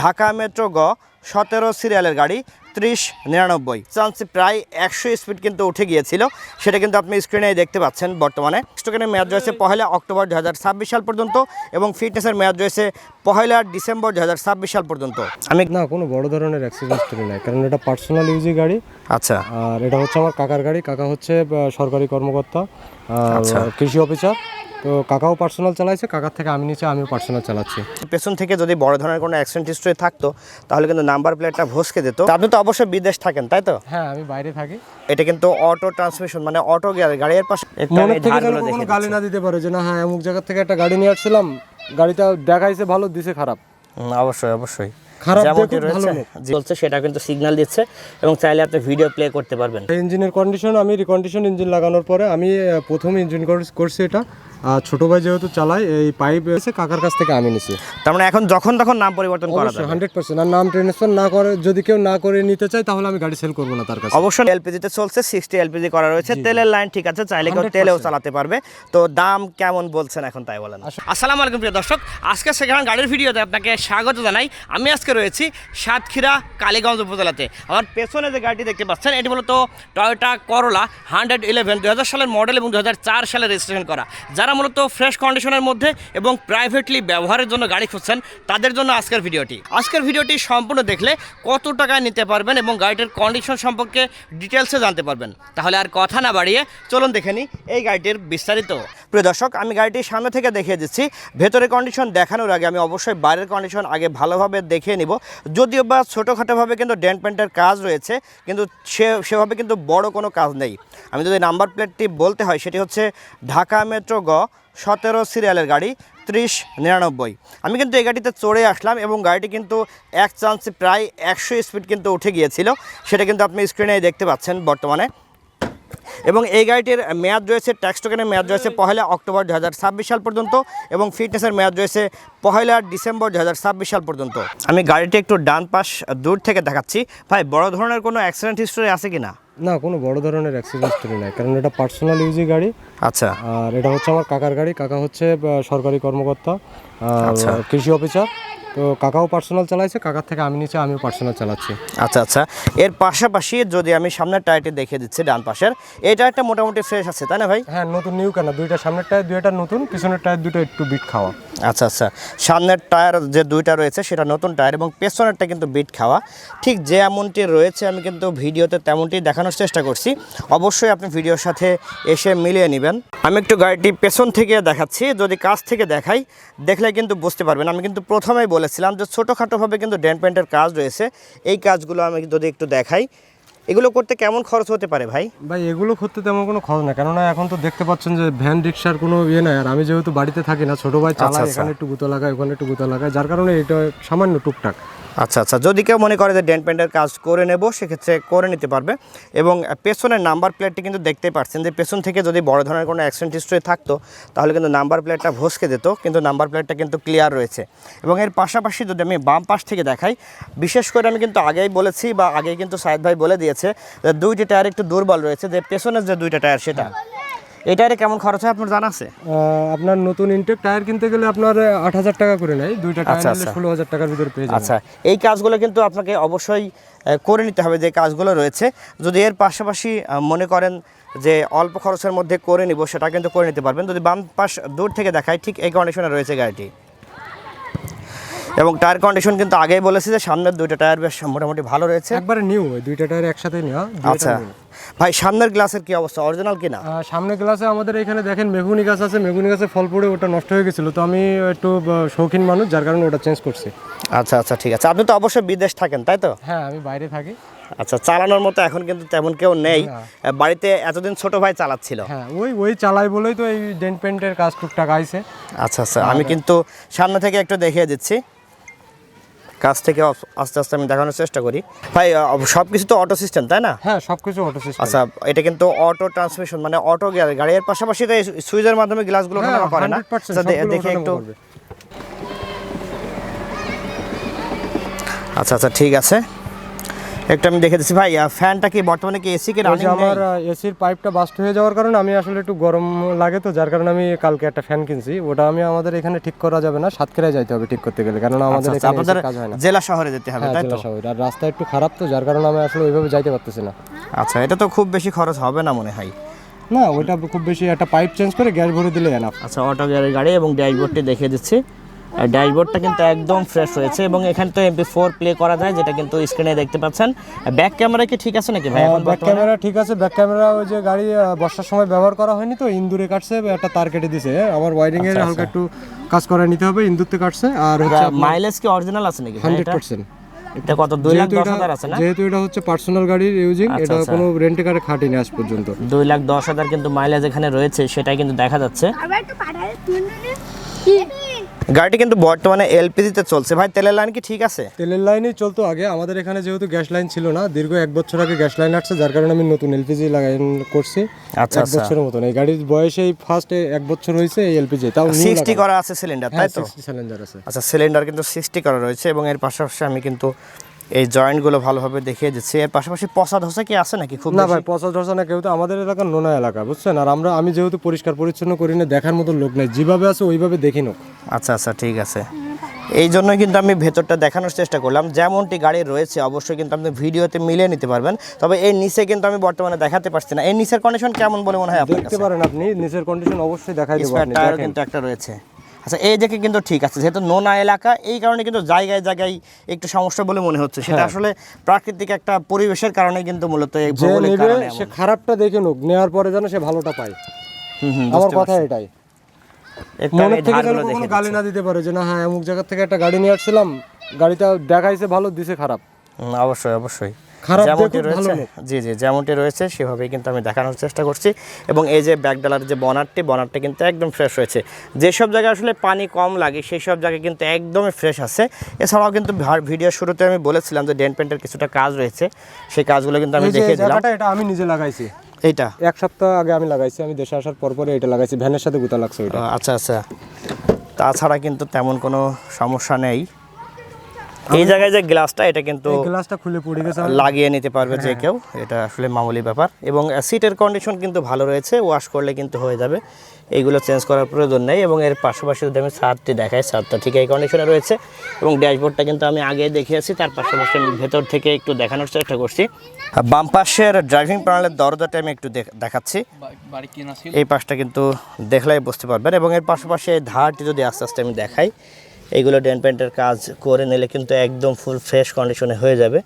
Dhaka metro গ সতেরো সিরিয়ালের গাড়ি ত্রিশ নিরানব্বই। চান্সে প্রায় একশো স্পিড কিন্তু উঠে গিয়েছিল। সেটা কিন্তু আপনি স্ক্রিনে দেখতে পাচ্ছেন বর্তমানে। স্টোকেনের মেয়াদ রয়েছে পহেলা অক্টোবর দু হাজার ছাব্বিশ সাল পর্যন্ত এবং ফিটনেসের মেয়াদ রয়েছে পহেলা ডিসেম্বর দু হাজার ছাব্বিশ সাল পর্যন্ত। আমি না কোনো বড় ধরনের অ্যাক্সিডেন্ট স্টোরি নাই কারণ এটা পার্সোনাল ইউজি গাড়ি। আচ্ছা। আর এটা হচ্ছে আমার কাকার গাড়ি কাকা হচ্ছে সরকারি কর্মকর্তা আচ্ছা। কৃষি অফিসার তো কাকাও পার্সোনাল চালাইছে কাকার থেকে আমি নিচে আমিও পার্সোনাল চালাচ্ছি। পেছন থেকে যদি বড় ধরনের কোনো অ্যাক্সিডেন্ট হিস্ট্রি থাকতো তাহলে কিন্তু নাম্বার প্লেটটা ভসকে দিত আপনি তো অবশ্যই বিদেশ থাকেন তাই তো? হ্যাঁ আমি বাইরে থাকি। এটা কিন্তু অটো ট্রান্সমিশন মানে অটো গিয়ার গাড়ির পাশে গালি না দিতে পারে যে না হ্যাঁ অমুক জায়গা থেকে একটা গাড়ি নিয়ে আসছিলাম গাড়িটা দেখাইছে ভালো দিছে খারাপ। অবশ্যই অবশ্যই। যেমনটি রয়েছে। সেটা কিন্তু সিগন্যাল দিচ্ছে এবং চাইলে আপনি ভিডিও প্লে করতে পারবেন। ইঞ্জিনের কন্ডিশন আমি রিকন্ডিশন ইঞ্জিন লাগানোর পরে আমি প্রথম ইঞ্জিন করছি এটা আর ছোট ভাই যেহেতু চালাই এই পাইপ এসে কাকার কাছ থেকে আমি নিছি। তার মানে এখন যখন তখন নাম পরিবর্তন করা অবশ্যই হান্ড্রেড পার্সেন্ট আর নাম ট্রান্সফার না করে যদি কেউ না করে নিতে চায় তাহলে আমি গাড়ি সেল করব না তার কাছে। অবশ্যই এলপিজিতে চলছে সিক্সটি এলপিজি করা রয়েছে তেলের লাইন ঠিক আছে চাইলে কেউ তেলেও চালাতে পারবে। তো দাম কেমন বলছেন এখন তাই বলেন? আসসালামু আলাইকুম প্রিয় দর্শক আজকে সেখানে গাড়ির ভিডিওতে আপনাকে স্বাগত জানাই। আমি আজকে রয়েছি সাতক্ষীরা কালীগঞ্জ উপজেলাতে। আমার পেছনে যে গাড়িটি দেখতে পাচ্ছেন এটি মূলত টয়োটা করলা হান্ড্রেড ইলেভেন দুই হাজার সালের মডেল এবং দুই হাজার চার সালে রেজিস্ট্রেশন করা। যারা মূলত ফ্রেশ কন্ডিশনের মধ্যে এবং প্রাইভেটলি ব্যবহারের জন্য গাড়ি খুঁজছেন, তাদের জন্য আজকের ভিডিওটি। আজকের ভিডিওটি সম্পূর্ণ দেখলে কত টাকায় নিতে পারবেন এবং গাড়িটির কন্ডিশন সম্পর্কে ডিটেলসে জানতে পারবেন। তাহলে আর কথা না বাড়িয়ে চলুন দেখে নিই এই গাড়িটির বিস্তারিত। প্রিয় দর্শক, আমি গাড়িটি সামনে থেকে দেখিয়ে দিচ্ছি। ভেতরের কন্ডিশন দেখানোর আগে আমি অবশ্যই বাইরের কন্ডিশন আগে ভালোভাবে দেখিয়ে নিব। যদিও বা ছোটোখাটোভাবে কিন্তু ডেন্ট পেন্টের কাজ রয়েছে, কিন্তু সে, সেভাবে কিন্তু বড় কোনো কাজ নেই। আমি যদি নাম্বার প্লেটটি বলতে হয়, সেটি হচ্ছে ঢাকা মেট্রো গ সতেরো সিরিয়ালের গাড়ি, ত্রিশ নিরানব্বই। আমি কিন্তু এই গাড়িতে চড়ে আসলাম এবং গাড়িটি কিন্তু এক চান্সে প্রায় একশো স্পিড কিন্তু উঠে গিয়েছিল। সেটা কিন্তু আপনি স্ক্রিনে দেখতে পাচ্ছেন বর্তমানে। এবং এই গাড়িটির মেয়াদ রয়েছে ট্যাক্স টোকেনের মেয়াদ রয়েছে পহেলা অক্টোবর দুহাজার ছাব্বিশ সাল পর্যন্ত এবং ফিটনেসের মেয়াদ রয়েছে পহেলা ডিসেম্বর দুহাজার ছাব্বিশ সাল পর্যন্ত। আমি গাড়িটি একটু ডান পাশ দূর থেকে দেখাচ্ছি। ভাই বড় ধরনের কোনো অ্যাক্সিডেন্ট হিস্টোরি আছে কি না না কোনো বড় ধরনের অ্যাক্সিডেন্ট স্টোরি নাই কারণ এটা পার্সোনাল ইউজি গাড়ি। আচ্ছা। আর এটা হচ্ছে আমার কাকার গাড়ি কাকা হচ্ছে সরকারি কর্মকর্তা আচ্ছা। কৃষি অফিসার তো কাকাও পার্সোনাল চালাইছে কাকার থেকে আমি নিচে আমিও পার্সোনাল চালাচ্ছি। আচ্ছা আচ্ছা। এর পাশাপাশি যদি আমি সামনের টায়ারটি দেখিয়ে দিচ্ছি ডান পাশের এই টায়ারটা মোটামুটি ফ্রেশ আছে তাই না ভাই? হ্যাঁ নতুন নিউ কেন? দুইটা সামনের টায়ার দুইটা নতুন পিছনের টায়ার দুটো একটু বিট খাওয়া। আচ্ছা আচ্ছা। সামনের টায়ার যে দুইটা রয়েছে সেটা নতুন টায়ার এবং পেছনেরটা কিন্তু বিট খাওয়া। ঠিক যে এমনটি রয়েছে আমি কিন্তু ভিডিওতে তেমনটি দেখানোর চেষ্টা করছি। অবশ্যই আপনি ভিডিওর সাথে এসে মিলিয়ে নেবেন। আমি একটু গাড়িটি পেছন থেকে দেখাচ্ছি। যদি কাছ থেকে দেখাই দেখলে কিন্তু বুঝতে পারবেন। আমি কিন্তু প্রথমেই বলেছিলাম যে ছোটোখাটোভাবে কিন্তু ড্যান্ড প্যান্টের কাজ রয়েছে। এই কাজগুলো আমি যদি একটু দেখাই এগুলো করতে কেমন খরচ হতে পারে ভাই? ভাই এগুলো করতে তেমন কোনো খরচ না কেননা এখন তো দেখতে পাচ্ছেন যে ভ্যান রিক্সার কোনো ইয়ে নাই। আর আমি যেহেতু বাড়িতে থাকি না ছোটো ভাই চালাই আচ্ছা। এখানে একটু গুতো লাগায় ওখানে একটু গুতো লাগায় যার কারণে এটা সামান্য টুকটাক। আচ্ছা আচ্ছা যদি কেউ মনে করে যে ডেন্ট পেন্টের কাজ করে নেব, সেক্ষেত্রে করে নিতে পারবে। এবং পেছনের নাম্বার প্লেটটি কিন্তু দেখতেই পাচ্ছেন যে পেছন থেকে যদি বড় ধরনের কোনো অ্যাক্সিডেন্ট হিস্ট্রি থাকতো, তাহলে কিন্তু নাম্বার প্লেটটা ভসকে দিত কিন্তু নাম্বার প্লেটটা কিন্তু ক্লিয়ার রয়েছে। এবং এর পাশাপাশি যদি আমি বাম পাশ থেকে দেখাই, বিশেষ করে আমি কিন্তু আগেই বলেছি বা আগেই কিন্তু সাইদ ভাই বলে দিয়েছে যে দুইটি টায়ার একটু দুর্বল রয়েছে, যে পেছনের যে দুইটা টায়ার সেটা। এই টায়ারে কেমন খরচ হয় আপনার জানা আছে? আপনার নতুন ইনটেক টায়ার কিনতে গেলে আপনার আট হাজার টাকা করে নেয়। দুইটা টায়ার আচ্ছা, নিলে আচ্ছা। ষোলো হাজার টাকার ভিতরে পেয়ে যাবেন। আচ্ছা এই কাজগুলো কিন্তু আপনাকে অবশ্যই করে নিতে হবে যে কাজগুলো রয়েছে। যদি এর পাশাপাশি মনে করেন যে অল্প খরচের মধ্যে করে নিব সেটা কিন্তু করে নিতে পারবেন। যদি বাম পাশ দূর থেকে দেখায় ঠিক এই কন্ডিশনে রয়েছে গাড়িটি। এবং টায়ার কন্ডিশন কিন্তু আগেই বলেছি যে সামনের দুইটা টায়ার বেশ মোটামুটি ভালো রয়েছে। একবারে নিউ ওই দুইটা টায়ার একসাথে নেওয়া আচ্ছা। ভাই সামনের গ্লাসের কি অবস্থা? অরিজিনাল কিনা? আহ, সামনে গ্লাসে আমাদের এখানে দেখেন মেগুনি গাছ আছে মেগুনি গাছে ফল পড়ে ওটা নষ্ট হয়ে গেছিল তো আমি একটু শৌখিন মানুষ যার কারণে ওটা চেঞ্জ করছি। আচ্ছা আচ্ছা ঠিক আছে। আপনি তো অবশ্যই বিদেশ থাকেন তাই তো? হ্যাঁ আমি বাইরে থাকি। আচ্ছা চালানোর মতো এখন কিন্তু তেমন কেউ নেই। বাড়িতে এতদিন ছোট ভাই চালাচ্ছিল। হ্যাঁ ওই ওই চালাই বলেই তো এই ডেন্ট পেন্টের কাজ টুকটাক আইছে। আচ্ছা আচ্ছা আমি কিন্তু সামনে থেকে একটু দেখিয়ে দিচ্ছি। কাছ থেকে আস্তে আস্তে আমি দেখানোর চেষ্টা করি। ভাই সব কিছু তো অটো সিস্টেম তাই না? হ্যাঁ সব কিছু অটো সিস্টেম আচ্ছা এটা কিন্তু অটো ট্রান্সমিশন মানে অটো গিয়ার গাড়ির পাশাপাশি তো সুইচের মাধ্যমে গ্লাসগুলো গুলো ওঠানামা করে না। আচ্ছা, দেখি একটু। আচ্ছা আচ্ছা ঠিক আছে। একটু আমি দেখে দিচ্ছি। ভাই ফ্যানটা কি বর্তমানে কি এসি কি রানিং আমার এসির পাইপটা বাস্ট হয়ে যাওয়ার কারণে আমি আসলে একটু গরম লাগে তো যার কারণে আমি কালকে একটা ফ্যান কিনছি। ওটা আমি আমাদের এখানে ঠিক করা যাবে না সাতক্ষীরায় যাইতে হবে ঠিক করতে গেলে কারণ আমাদের এখানে আচ্ছা, আপনাদের কাজ হয় না। জেলা শহরে যেতে হবে হ্যাঁ তাই তো? জেলা শহর। আর রাস্তা একটু খারাপ তো যার কারণে আমি আসলে ওইভাবে যাইতে পারতেছি না। আচ্ছা এটা তো খুব বেশি খরচ হবে না মনে হয়? না ওইটা খুব বেশি একটা পাইপ চেঞ্জ করে গ্যাস ভরে দিলে এনাফ আচ্ছা অটো গিয়ারের গাড়ি এবং ড্যাশবোর্ডটি দেখিয়ে দিচ্ছি। ড্যাশবোর্ডটা কিন্তু একদম ফ্রেশ রয়েছে এবং এখানে তো এমপি ফোর প্লে করা যায় যেটা কিন্তু স্ক্রিনে দেখতে পাচ্ছেন। ব্যাক ক্যামেরা কি ঠিক আছে নাকি ভাই ব্যাক ক্যামেরা ঠিক আছে। ব্যাক ক্যামেরা ওই যে গাড়ি বর্ষার সময় ব্যবহার করা হয়নি তো ইন্দুরে কাটছে একটা তার কেটে দিছে। আমার ওয়াইরিং আচ্ছা, এর হালকা একটু কাজ করে নিতে হবে ইন্দুরতে কাটছে আর হচ্ছে মাইলেজ কি অরিজিনাল আছে নাকি ভাই হান্ড্রেড এটা? পার্সেন্ট এটা কত দুই লাখ যেহেতু দশ এটা হাজার আছে না? যেহেতু এটা হচ্ছে পার্সোনাল গাড়ির ইউজিং এটা আচ্ছা। কোনো রেন্টে কারে খাটিনি আজ পর্যন্ত। দুই লাখ দশ হাজার কিন্তু মাইলেজ এখানে রয়েছে সেটাই কিন্তু দেখা যাচ্ছে। আবার একটু গাড়িটি কিন্তু বর্তমানে এলপিজিতে চলছে। ভাই তেলের লাইন কি ঠিক আছে? তেলের লাইনেই চলতো আগে। আমাদের এখানে যেহেতু গ্যাস লাইন ছিল না দীর্ঘ এক বছর আগে গ্যাস লাইন আসছে যার কারণে আমি নতুন এলপিজি লাগাইন করছি। আচ্ছা, এক আচ্ছা। বছরের মতন। এই গাড়ির বয়সে ফার্স্ট এক বছর হয়েছে এই এলপিজি। তাও সিক্সটি করা আছে সিলিন্ডার তাই তো? সিলিন্ডার আছে। আচ্ছা সিলিন্ডার কিন্তু সিক্সটি করা রয়েছে এবং এর পাশাপাশি আমি কিন্তু এই জয়েন্টগুলো ভালোভাবে দেখিয়ে দিচ্ছি। এর পাশাপাশি পচা ধসা কি আছে নাকি খুব না ভাই পচা ধরছে না কেউ তো আমাদের এলাকার নোনা এলাকা বুঝছেন? আর আমরা আমি যেহেতু পরিষ্কার পরিচ্ছন্ন করি না দেখার মতো লোক নেই। যেভাবে আছে ওইভাবে দেখি নোক আচ্ছা আচ্ছা ঠিক আছে। এই জন্যই কিন্তু আমি ভেতরটা দেখানোর চেষ্টা করলাম। যেমনটি গাড়ি রয়েছে অবশ্যই কিন্তু আপনি ভিডিওতে মিলিয়ে নিতে পারবেন। তবে এর নিচে কিন্তু আমি বর্তমানে দেখাতে পারছি না। এই নিচের কন্ডিশন কেমন বলে মনে হয় দেখতে পারেন আপনি নিচের কন্ডিশন অবশ্যই দেখাই দেবো টায়ারও কিন্তু একটা রয়েছে। আচ্ছা এই দেখে কিন্তু ঠিক আছে যেহেতু নোনা এলাকা এই কারণে কিন্তু জায়গায় জায়গায় একটু সমস্যা বলে মনে হচ্ছে। সেটা আসলে প্রাকৃতিক একটা পরিবেশের কারণে কিন্তু মূলত হ্যাঁ। সে খারাপটা দেখে নোক নেওয়ার পরে যেন সে ভালোটা পায়। হুম, হুম, আমার কথা এটাই। আমি থেকে যেন ধারগুলো গালি না দিতে পারে যে না হ্যাঁ অমুক জায়গা থেকে একটা গাড়ি নিয়ে আসছিলাম গাড়িটা দেখাইছে ভালো দিছে খারাপ। অবশ্যই অবশ্যই। যেমনটি রয়েছে জি জি যেমনটি রয়েছে সেভাবেই কিন্তু আমি দেখানোর চেষ্টা করছি। এবং এই যে যে বনারটি বনারটি কিন্তু একদম ফ্রেশ রয়েছে যেসব জায়গায় আসলে পানি কম লাগে সেই সব জায়গায় কিন্তু একদমই ফ্রেশ আছে। এছাড়াও কিন্তু ভিডিও শুরুতে আমি বলেছিলাম যে ডেন্ট পেন্টের কিছুটা কাজ রয়েছে। সেই কাজগুলো কিন্তু আমি দেখিয়ে দিলাম। এটা আমি নিজে লাগাইছি। এইটা? এক সপ্তাহ আগে আমি লাগাইছি আমি দেশে আসার পর পরে এটা লাগাইছি। ভ্যানের সাথে গুতা লাগছে ওইটা। আচ্ছা আচ্ছা। তাছাড়া কিন্তু তেমন কোনো সমস্যা নেই। এই জায়গায় যে গ্লাসটা এটা কিন্তু গ্লাসটা খুলে পড়ে গেছে লাগিয়ে নিতে পারবে যে কেউ। এটা আসলে মামুলি ব্যাপার। এবং সিটের কন্ডিশন কিন্তু ভালো রয়েছে। ওয়াশ করলে কিন্তু হয়ে যাবে। এইগুলো চেঞ্জ করার প্রয়োজন নেই। এবং এর পাশাপাশি যদি আমি সারটি দেখাই সারটা ঠিক এই কন্ডিশনে রয়েছে। এবং ড্যাশবোর্ডটা কিন্তু আমি আগে দেখিয়েছি। তার পাশাপাশি আমি ভেতর থেকে একটু দেখানোর চেষ্টা করছি। বাম পাশের ড্রাইভিং প্যানেলের দরজাটা আমি একটু দেখ- দেখাচ্ছি। এই পাশটা কিন্তু দেখলেই বুঝতে পারবেন। এবং এর পাশাপাশি এই ধারটি যদি আস্তে আস্তে আমি দেখাই এইগুলো ডেন পেন্টের কাজ করে নিলে কিন্তু একদম ফুল ফ্রেশ কন্ডিশনে হয়ে যাবে।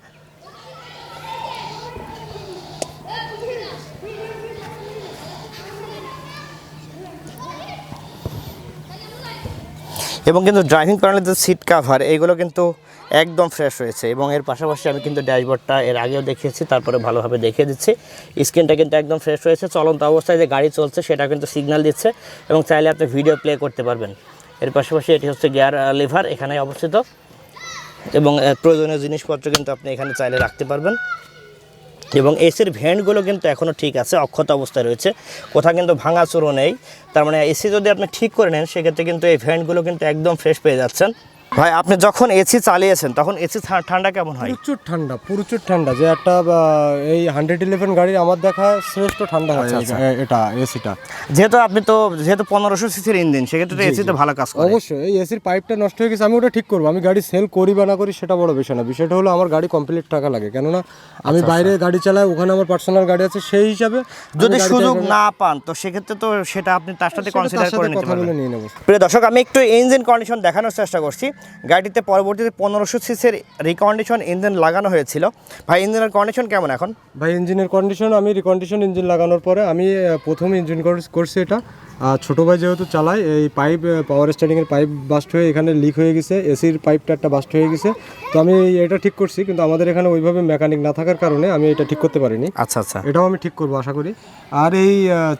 এবং কিন্তু ড্রাইভিং প্যানেলের যে সিট কাভার এইগুলো কিন্তু একদম ফ্রেশ হয়েছে এবং এর পাশাপাশি আমি কিন্তু ড্যাশবোর্ডটা এর আগেও দেখিয়েছি, তারপরে ভালোভাবে দেখিয়ে দিচ্ছি। স্ক্রিনটা কিন্তু একদম ফ্রেশ হয়েছে, চলন্ত অবস্থায় যে গাড়ি চলছে সেটা কিন্তু সিগন্যাল দিচ্ছে এবং চাইলে আপনি ভিডিও প্লে করতে পারবেন। এর পাশাপাশি এটি হচ্ছে গিয়ার লিভার এখানে অবস্থিত। এবং প্রয়োজনীয় জিনিসপত্র কিন্তু আপনি এখানে চাইলে রাখতে পারবেন। এবং এসির ভ্যানগুলো কিন্তু এখনও ঠিক আছে, অক্ষত অবস্থায় রয়েছে। কোথাও কিন্তু ভাঙাচুরো নেই। তার মানে এসি যদি আপনি ঠিক করে নেন, সেক্ষেত্রে কিন্তু এই ভ্যানগুলো কিন্তু একদম ফ্রেশ পেয়ে যাচ্ছেন। ভাই আপনি যখন এসি চালিয়েছেন তখন এসি ঠান্ডা কেমন হয়? প্রচুর ঠান্ডা প্রচুর ঠান্ডা। যে একটা এই হান্ড্রেড ইলেভেন গাড়ি আমার দেখা শ্রেষ্ঠ ঠান্ডা হয় আচ্ছা, এটা এসিটা যেহেতু আপনি তো যেহেতু পনেরোশো সিসির ইঞ্জিন সেক্ষেত্রে এসিতে ভালো কাজ করে। অবশ্যই এই এসির পাইপটা নষ্ট হয়ে গেছে আমি ওটা ঠিক করব। আমি গাড়ি সেল করি বা না করি সেটা বড় বিষয় না। বিষয়টা হলো আমার গাড়ি কমপ্লিট টাকা লাগে। কেননা আমি আচ্ছা, বাইরে গাড়ি চালাই ওখানে আমার পার্সোনাল গাড়ি আছে সেই হিসাবে যদি সুযোগ না পান তো সেক্ষেত্রে তো সেটা আপনি তার সাথে কনসিডার করে নিতে পারবেন। প্রিয় দর্শক আমি একটু ইঞ্জিন কন্ডিশন দেখানোর চেষ্টা করছি। গাড়িতে পরবর্তীতে পনেরোশো সিসির রিকন্ডিশন ইঞ্জিন লাগানো হয়েছিল। ভাই ইঞ্জিনের কন্ডিশন কেমন এখন? ভাই ইঞ্জিনের কন্ডিশন আমি রিকন্ডিশন ইঞ্জিন লাগানোর পরে আমি প্রথম ইঞ্জিন করছি এটা। আর ছোটো ভাই যেহেতু চালাই এই পাইপ পাওয়ার স্টারিংয়ের পাইপ বাস্ট হয়ে এখানে লিক হয়ে গেছে এসির পাইপটা একটা বাস্ট হয়ে গেছে। তো আমি এটা ঠিক করছি কিন্তু আমাদের এখানে ওইভাবে মেকানিক না থাকার কারণে আমি এটা ঠিক করতে পারিনি। আচ্ছা আচ্ছা। এটাও আমি ঠিক করব আশা করি। আর এই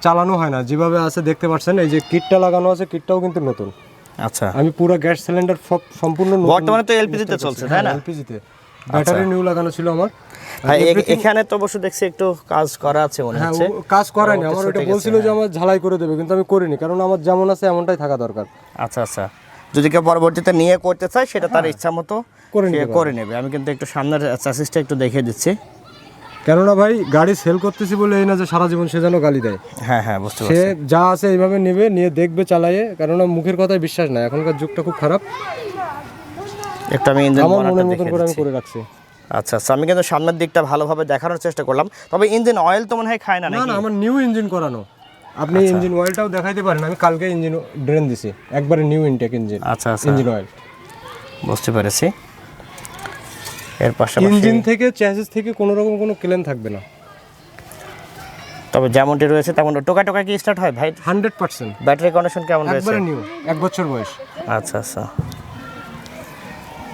চালানো হয় না যেভাবে আছে দেখতে পাচ্ছেন এই যে কিটটা লাগানো আছে কিটটাও কিন্তু নতুন। আচ্ছা। আমি পুরো গ্যাস সিলিন্ডার সম্পূর্ণ বর্তমানে তো LPG তে চলছে, তাই না? এলপিজিতে ব্যাটারি নিউ লাগানো ছিল আমার। এখানে তো অবশ্য দেখছি একটু কাজ করা আছে মনে হ্যাঁ হচ্ছে। কাজ করায়নি আমার ওটা বলছিল যে আমার ঝালাই করে দেবে কিন্তু আমি করিনি কারণ আমার যেমন আছে এমনটাই থাকা দরকার। আচ্ছা আচ্ছা। যদি কেউ পরবর্তীতে নিয়ে করতে চায় সেটা তার ইচ্ছা মতো করে নেবে। আমি কিন্তু একটু সামনের চ্যাসিসটা একটু দেখিয়ে দিচ্ছি। কেননা ভাই গাড়ি সেল করতেছি বলে এই না যে সারা জীবন সে যেন গালি দেয়। হ্যাঁ হ্যাঁ বুঝতে সে যা আছে এইভাবে নেবে নিয়ে দেখবে চালায়ে কেননা মুখের কথায় বিশ্বাস নাই। এখনকার যুগটা খুব খারাপ। একটু আমি ইঞ্জিন আমার মনের মতন করে আমি করে রাখছি। আচ্ছা আচ্ছা আমি কিন্তু সামনের দিকটা ভালোভাবে দেখানোর চেষ্টা করলাম। তবে ইঞ্জিন অয়েল তো মনে হয় খায় না না নাকি? না আমার নিউ ইঞ্জিন করানো। আপনি আচ্ছা। ইঞ্জিন অয়েলটাও দেখাইতে পারেন। আমি কালকে ইঞ্জিন ড্রেন দিছি। একবারে নিউ ইনটেক ইঞ্জিন আচ্ছা আচ্ছা। ইঞ্জিন অয়েল বুঝতে পেরেছি। এর পাশাপাশি ইঞ্জিন থেকে চ্যাসিস থেকে কোনো রকম কোনো ক্লেম থাকবে না। তবে যেমনটি রয়েছে তেমন টোকা টোকা কি স্টার্ট হয় ভাই? Hundred percent. ব্যাটারি কন্ডিশন কেমন রয়েছে? একবারে নিউ এক বছর বয়স। আচ্ছা আচ্ছা।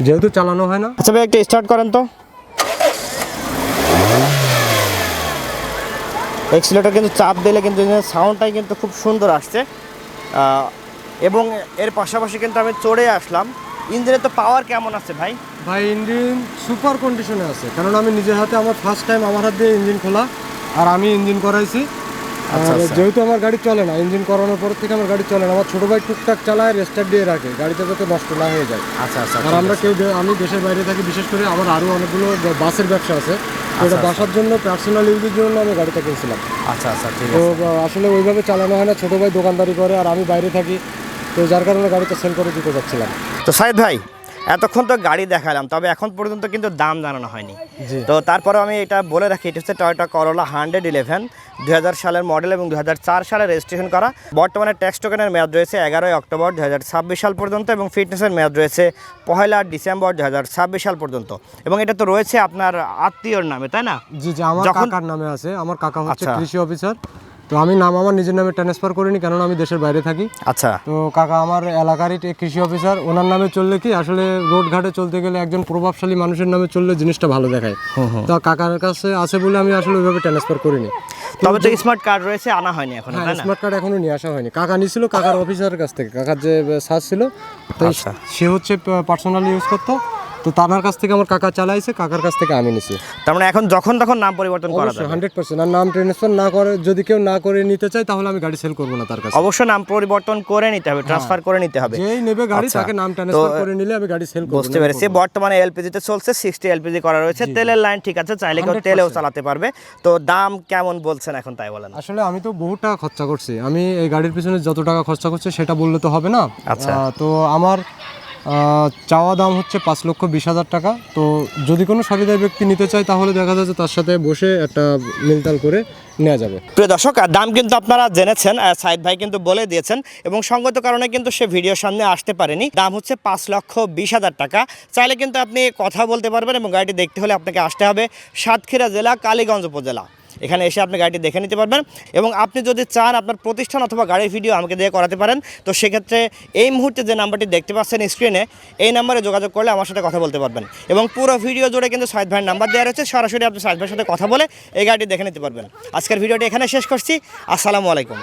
যেহেতু চালানো হয় না। আচ্ছা ভাই একটা স্টার্ট করেন তো। এক্সিলেটার কিন্তু চাপ দিলে কিন্তু সাউন্ডটাই কিন্তু খুব সুন্দর আসছে। এবং এর পাশাপাশি কিন্তু আমি চড়ে আসলাম। ইঞ্জিনের তো পাওয়ার কেমন আছে ভাই? ভাই ইঞ্জিন সুপার কন্ডিশনে আছে। কারণ আমি নিজের হাতে আমার ফার্স্ট টাইম আমার হাত দিয়ে ইঞ্জিন খোলা আর আমি ইঞ্জিন করাইছি। আচ্ছা, আচ্ছা। যেহেতু আমার গাড়ি চলে না ইঞ্জিন করানোর পর থেকে আমার গাড়ি চলে না। আমার ছোটো ভাই টুকটাক চালায় রেস্টার দিয়ে রাখে। গাড়িটা যাতে নষ্ট না হয়ে যায়। আচ্ছা আচ্ছা আর আমরা কেউ আমি দেশের বাইরে থাকি বিশেষ করে আমার আরও অনেকগুলো বাসের ব্যবসা আছে। তো এটা বাসার জন্য পার্সোনাল ইউজের জন্য আমি গাড়িটা কিনছিলাম আচ্ছা আচ্ছা ঠিক তো আসলে ওইভাবে চালানো হয় না। ছোটো ভাই দোকানদারি করে আর আমি বাইরে থাকি। তো যার কারণে গাড়িটা সেল করে দিতে যাচ্ছিলাম। তো সাইদ ভাই এতক্ষণ তো গাড়ি দেখালাম তবে এখন পর্যন্ত কিন্তু দাম জানানো হয়নি। তো তারপরে আমি এটা বলে রাখি এটা হচ্ছে টয়োটা করোলা হান্ড্রেড ইলেভেন দু সালের মডেল এবং দুহাজার চার সালে রেজিস্ট্রেশন করা। বর্তমানে ট্যাক্স টোকেনের মেয়াদ রয়েছে এগারোই অক্টোবর দুই হাজার ছাব্বিশ সাল পর্যন্ত এবং ফিটনেসের মেয়াদ রয়েছে পহেলা ডিসেম্বর দুই হাজার ছাব্বিশ সাল পর্যন্ত। এবং এটা তো রয়েছে আপনার আত্মীয়র নামে তাই না? জি জি আমার কাকার নামে আছে আমার কাকা হচ্ছে আচ্ছা। কৃষি অফিসার তো আমি নাম আমার নিজের নামে ট্রান্সফার করিনি কেননা আমি দেশের বাইরে থাকি। আচ্ছা। তো কাকা আমার এলাকারই কৃষি অফিসার ওনার নামে চললে কি আসলে রোড ঘাটে চলতে গেলে একজন প্রভাবশালী মানুষের নামে চললে জিনিসটা ভালো দেখায়। তো কাকার কাছে আছে বলে আমি আসলে ওইভাবে ট্রান্সফার করিনি। তবে তো স্মার্ট কার্ড রয়েছে আনা হয়নি এখন হ্যাঁ স্মার্ট কার্ড এখনও নিয়ে আসা হয়নি। কাকা নিছিল কাকার অফিসারের কাছ থেকে কাকার যে সাজ ছিল তো আচ্ছা। সে হচ্ছে পার্সোনালি ইউজ করতো। তো তার কাছ থেকে আমার কাকা চালাইছে কাকার কাছ থেকে আমি নিছি। তার মানে এখন যখন তখন নাম পরিবর্তন করা যাবে। হান্ড্রেড পার্সেন্ট আর নাম ট্রান্সফার না করে যদি কেউ না করে নিতে চায় তাহলে আমি গাড়ি সেল করব না তার কাছে। অবশ্যই নাম পরিবর্তন করে নিতে হবে ট্রান্সফার করে নিতে হবে। যেই নেবে গাড়ি আচ্ছা। তাকে নাম ট্রান্সফার করে নিলে আমি গাড়ি সেল করব বুঝতে পেরেছি। বর্তমানে এলপিজিতে চলছে সিক্সটি এলপিজি করা রয়েছে তেলের লাইন ঠিক আছে চাইলে কেউ তেলেও চালাতে পারবে। তো দাম কেমন বলছেন এখন তাই বলেন? আসলে আমি তো বহু টাকা খরচা করছি। আমি এই গাড়ির পিছনে যত টাকা খরচা করছি সেটা বললে তো হবে না। আচ্ছা। তো আমার চাওয়া দাম হচ্ছে পাঁচ লক্ষ বিশ হাজার টাকা। তো যদি কোনো সরিদার ব্যক্তি নিতে চায়, তাহলে দেখা যাচ্ছে তার সাথে বসে একটা মিলতাল করে নেওয়া যাবে। প্রিয় দর্শক দাম কিন্তু আপনারা জেনেছেন সাইদ ভাই কিন্তু বলে দিয়েছেন, এবং সঙ্গত কারণে কিন্তু সে ভিডিওর সামনে আসতে পারেনি। দাম হচ্ছে পাঁচ লক্ষ বিশ হাজার টাকা। চাইলে কিন্তু আপনি কথা বলতে পারবেন এবং গাড়িটি দেখতে হলে আপনাকে আসতে হবে সাতক্ষীরা জেলা, কালীগঞ্জ উপজেলা। এখানে এসে আপনি গাড়িটি দেখে নিতে পারবেন এবং আপনি যদি চান আপনার প্রতিষ্ঠান অথবা গাড়ির ভিডিও আমাকে দিয়ে করাতে পারেন, তো সেক্ষেত্রে এই মুহূর্তে যে নাম্বারটি দেখতে পাচ্ছেন স্ক্রিনে, এই নাম্বারে যোগাযোগ করলে আমার সাথে কথা বলতে পারবেন। এবং পুরো ভিডিও জুড়ে কিন্তু সাহেদ ভাইয়ের নাম্বার দেওয়া রয়েছে, সরাসরি আপনি সাহেদ ভাইয়ের সাথে কথা বলে এই গাড়িটি দেখে নিতে পারবেন। আজকের ভিডিওটি এখানে শেষ করছি, আসসালামু আলাইকুম।